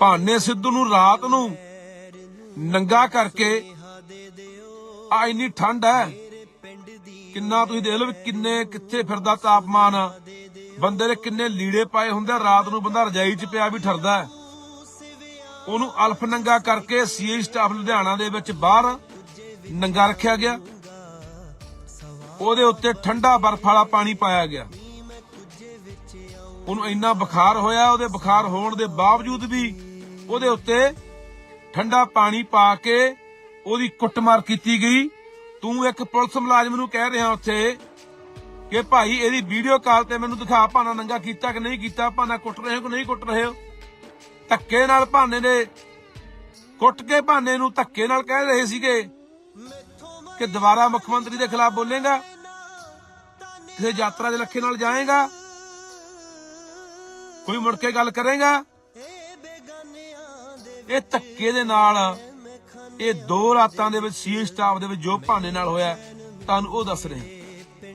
ਭਾਨੇ ਸਿੱਧੂ ਨੂੰ ਰਾਤ ਨੂੰ ਨੰਗਾ ਕਰਕੇ, ਆ ਇੰਨੀ ਠੰਡ ਹੈ, ਕਿੰਨਾ ਤੁਸੀਂ ਦੇਖ ਲਓ ਕਿੰਨੇ, ਕਿੱਥੇ ਫਿਰਦਾ ਤਾਪਮਾਨ। ਬੰਦੇ ਦੇ ਕਿੰਨੇ ਲੀੜੇ ਪਾਏ ਹੁੰਦੇ ਰਾਤ ਨੂੰ ਬੰਦਾ ਰਜਾਈ 'ਚ ਪਿਆ ਵੀ ਠਰਦਾ ਹੈ। ਉਹਨੂੰ ਅਲਫ ਨੰਗਾ ਕਰਕੇ ਸੀਏ ਸਟਾਫ ਲੁਧਿਆਣਾ ਦੇ ਵਿੱਚ ਬਾਹਰ ਨੰਗਾ ਰੱਖਿਆ ਗਿਆ। ਉਹਦੇ ਉੱਤੇ ਠੰਡਾ ਬਰਫ਼ ਵਾਲਾ ਪਾਣੀ ਪਾਇਆ ਗਿਆ। ਉਹਨੂੰ ਇੰਨਾ ਬੁਖਾਰ ਹੋਇਆ, ਉਹਦੇ ਬੁਖਾਰ ਹੋਣ ਦੇ ਬਾਵਜੂਦ ਵੀ ਉਹਦੇ ਉੱਤੇ ਠੰਡਾ ਪਾਣੀ ਪਾ ਕੇ ਉਹਦੀ ਕੁੱਟਮਾਰ ਕੀਤੀ ਗਈ। ਤੂੰ ਇੱਕ ਪੁਲਿਸ ਮੁਲਾਜ਼ਮ ਨੂੰ ਕਹਿ ਰਿਹਾ ਉੱਥੇ ਕਿ ਭਾਈ ਇਹਦੀ ਵੀਡੀਓ ਕਾਲ ਤੇ ਮੈਨੂੰ ਦਿਖਾ ਭਾਣਾ ਨੰਗਾ ਕੀਤਾ ਕਿ ਨਹੀਂ ਕੀਤਾ ਭਾਣਾ ਕੁੱਟ ਰਹੇ ਹੋ ਕਿ ਨਹੀਂ ਕੁੱਟ ਰਹੇ ਹੋ? ਧੱਕੇ ਨਾਲ ਭਾਨੇ ਦੇ ਕੁੱਟ ਕੇ ਭਾਨੇ ਨੂੰ ਧੱਕੇ ਨਾਲ ਕਹਿ ਰਹੇ ਸੀਗੇ ਕਿ ਦੁਬਾਰਾ ਮੁੱਖ ਮੰਤਰੀ ਦੇ ਖਿਲਾਫ ਬੋਲੇਗਾ, ਕਿਸੇ ਯਾਤਰਾ ਦੇ ਲੱਖੇ ਨਾਲ ਜਾਏਗਾ। ਕੋਈ ਮੁੜ ਕੇ ਗੱਲ ਕਰੇਗਾ? ਇਹ ਧੱਕੇ ਦੇ ਨਾਲ, ਇਹ ਦੋ ਰਾਤਾਂ ਦੇ ਵਿੱਚ ਸੀ ਸਟਾਫ ਦੇ ਵਿੱਚ ਜੋ ਭਾਨੇ ਨਾਲ ਹੋਇਆ, ਤੁਹਾਨੂੰ ਉਹ ਦੱਸ ਰਹੇ।